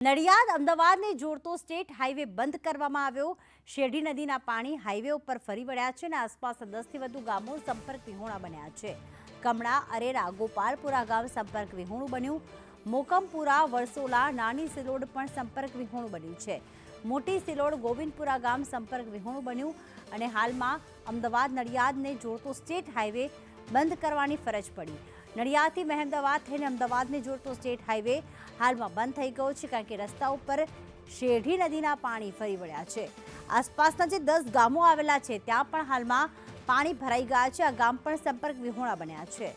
નડિયાદ અમદાવાદને જોડતો state highway બંધ કરવામાં આવ્યો. શેરડી નદીના પાણી હાઈવે ઉપર ફરી વળ્યા છે અને આસપાસ દસથી વધુ ગામો સંપર્ક વિહોણા બન્યા છે. કમળા, અરેરા, ગોપાલપુરા ગામ સંપર્ક વિહોણું બન્યું. મોકમપુરા, વરસોલા, નાની સિલોડ પણ સંપર્ક વિહોણું બન્યું છે. મોટી સિલોડ, ગોવિંદપુરા ગામ સંપર્ક વિહોણું બન્યું અને હાલમાં અમદાવાદ નડિયાદને જોડતો સ્ટેટ હાઈવે બંધ કરવાની ફરજ પડી. નડિયાદથી મહેમદાવાદ થઈને અમદાવાદને જોડતો સ્ટેટ હાઈવે હાલમાં બંધ થઈ ગયો છે કારણ કે રસ્તા ઉપર શેઢી નદીના પાણી ફરી વળ્યા છે. આસપાસના જે દસ ગામો આવેલા છે, ત્યાં પણ હાલમાં પાણી ભરાઈ ગયા છે. આ ગામ પણ સંપર્ક વિહોણા બન્યા છે.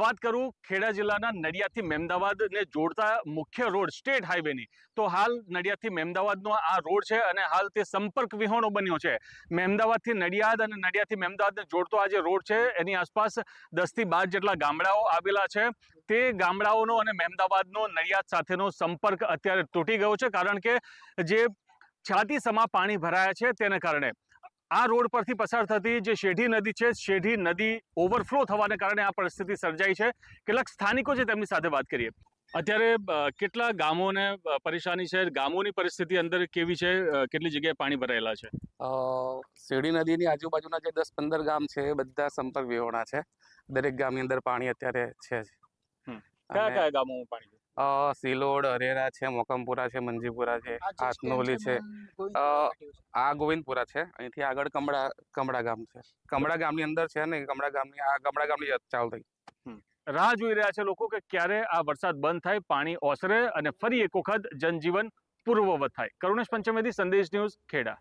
વાત કરું ખેડા જિલ્લાના નડિયાદથી મહેમદાવાદને જોડતા મુખ્ય રોડ સ્ટેટ હાઈવેની. તો હાલ નડિયાદથી મહેમદાવાદનો આ રોડ છે અને હાલ તે સંપર્ક વિહોણો બન્યો છે. મહેમદાવાદથી નડિયાદ અને નડિયાદથી મહેમદાવાદને જોડતો આ જે રોડ છે એની આસપાસ દસથી બાર જેટલા ગામડાઓ આવેલા છે. તે ગામડાઓનો અને મહેમદાવાદનો નડિયાદ સાથેનો સંપર્ક અત્યારે તૂટી ગયો છે કારણ કે જે છાતી સમા પાણી ભરાયા છે તેને કારણે. આ રોડ પરથી પસાર થતી જે શેઢી નદી છે શેઢી નદી ઓવરફ્લો થવાને કારણે આ પરિસ્થિતિ સર્જાઈ છે. કેટલાક સ્થાનિકો છે તેમની સાથે વાત કરીએ. અત્યારે કેટલા ગામોને પરેશાની છે? ગામોની પરિસ્થિતિ અંદર કેવી છે? કેટલી જગ્યાએ પાણી ભરાયેલા છે? શેરડી નદીની આજુબાજુના જે દસ પંદર ગામ છે એ બધા સંપર્ક વિહોણા છે. દરેક ગામની અંદર પાણી અત્યારે છે જ. કયા કયા ગામોમાં પાણી સિલોડ અરેરા છે મોકમપુરા છે મંજીપુરા છે આસનોલી છે આ ગોવિંદપુરા છે. અહીંથી આગળ કમળા કમળા ગામ છે. કમળા ગામની અંદર છે ને કમળા ગામની આ કમળા ગામની ચાલુ થઈ. રાહ જોઈ રહ્યા છે લોકો કે ક્યારે આ વરસાદ બંધ થાય પાણી ઓસરે અને ફરી એક વખત જનજીવન પૂર્વવત થાય. કરુણેશ પંચમેદી સંદેશ ન્યૂઝ ખેડા.